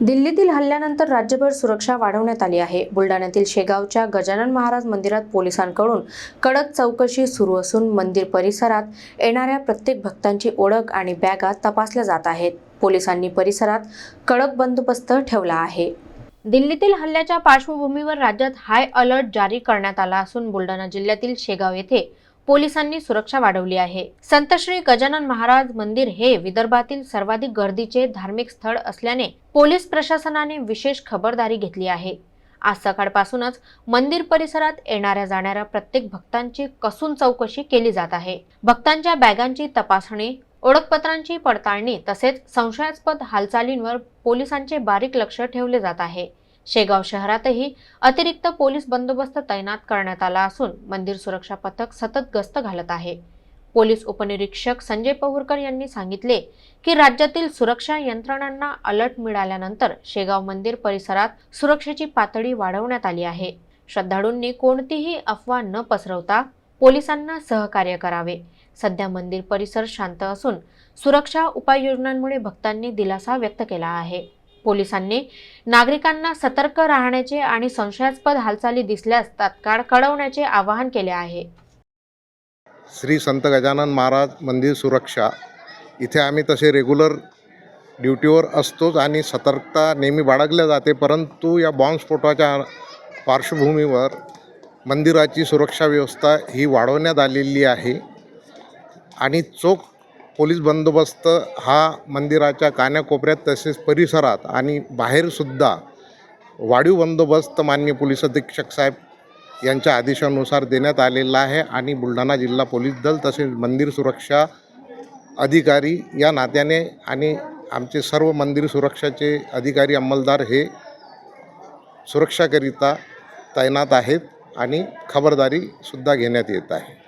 दिल्लीतील हल्ल्यानंतर राज्यभर सुरक्षा वाढवण्यात आली आहे. बुलढाण्यातील शेगावच्या गजानन महाराज मंदिरात पोलिसांकडून कडक चौकशी सुरू असून मंदिर परिसरात येणाऱ्या प्रत्येक भक्तांची ओळख आणि बॅगा तपासल्या जात आहेत. पोलिसांनी परिसरात कडक बंदोबस्त ठेवला आहे. दिल्लीतील हल्ल्याच्या पार्श्वभूमीवर राज्यात हाय अलर्ट जारी करण्यात आला असून बुलढाणा जिल्ह्यातील शेगाव येथे पोलिसांनी सुरक्षा वाढवली आहे. संत श्री गजानन महाराज मंदिर हे विदर्भातील सर्वाधिक गर्दीचे धार्मिक स्थळ असल्याने पोलीस प्रशासनाने विशेष खबरदारी घेतली आहे. आज सकाळपासूनच मंदिर परिसरात येणाऱ्या जाणाऱ्या प्रत्येक भक्तांची कसून चौकशी केली जात आहे. भक्तांच्या बॅगांची तपासणी ओळखपत्रांची पडताळणी तसेच संशयास्पद हालचालींवर पोलिसांचे बारीक लक्ष ठेवले जात आहे. शेगाव शहरातही अतिरिक्त पोलीस बंदोबस्त तैनात करण्यात आला असून मंदिर सुरक्षा पथक सतत गस्त घालत आहे. पोलीस उपनिरीक्षक संजय पहुरकर यांनी सांगितले की राज्यातील सुरक्षा यंत्रणांना अलर्ट मिळाल्यानंतर शेगाव मंदिर परिसरात सुरक्षेची पातळी वाढवण्यात आली आहे. श्रद्धाळूंनी कोणतीही अफवा न पसरवता पोलिसांना सहकार्य करावे. सध्या मंदिर परिसर शांत असून सुरक्षा उपाययोजनांमुळे भक्तांनी दिलासा व्यक्त केला आहे. पोलिसांनी नागरिकांना सतर्क राहण्याचे आणि संशयास्पद हालचाली दिसल्यास तात्काळ कळवण्याचे आवाहन केले आहे. श्री संत गजानन महाराज मंदिर सुरक्षा. इथे आम्ही तसे रेग्युलर ड्युटीवर असतोच आणि सतर्कता नेहमी बाळगल्या जाते परंतु या बॉम्बस्फोटाच्या पार्श्वभूमीवर मंदिराची सुरक्षा व्यवस्था ही वाढवण्यात आलेली आहे. आणि चोख पोलीस बंदोबस्त हा मंदिराच्या कान्याकोपऱ्यात तसेच परिसरात आणि बाहेरसुद्धा वाढीव बंदोबस्त मान्य पोलीस अधीक्षक साहेब यांच्या आदेशानुसार देण्यात आलेला आहे आणि बुलढाणा जिल्हा पोलीस दल तसेच मंदिर सुरक्षा अधिकारी या नात्याने आणि आमचे सर्व मंदिर सुरक्षाचे अधिकारी अंमलदार हे सुरक्षाकरिता तैनात आहेत आणि खबरदारीसुद्धा घेण्यात येत आहे.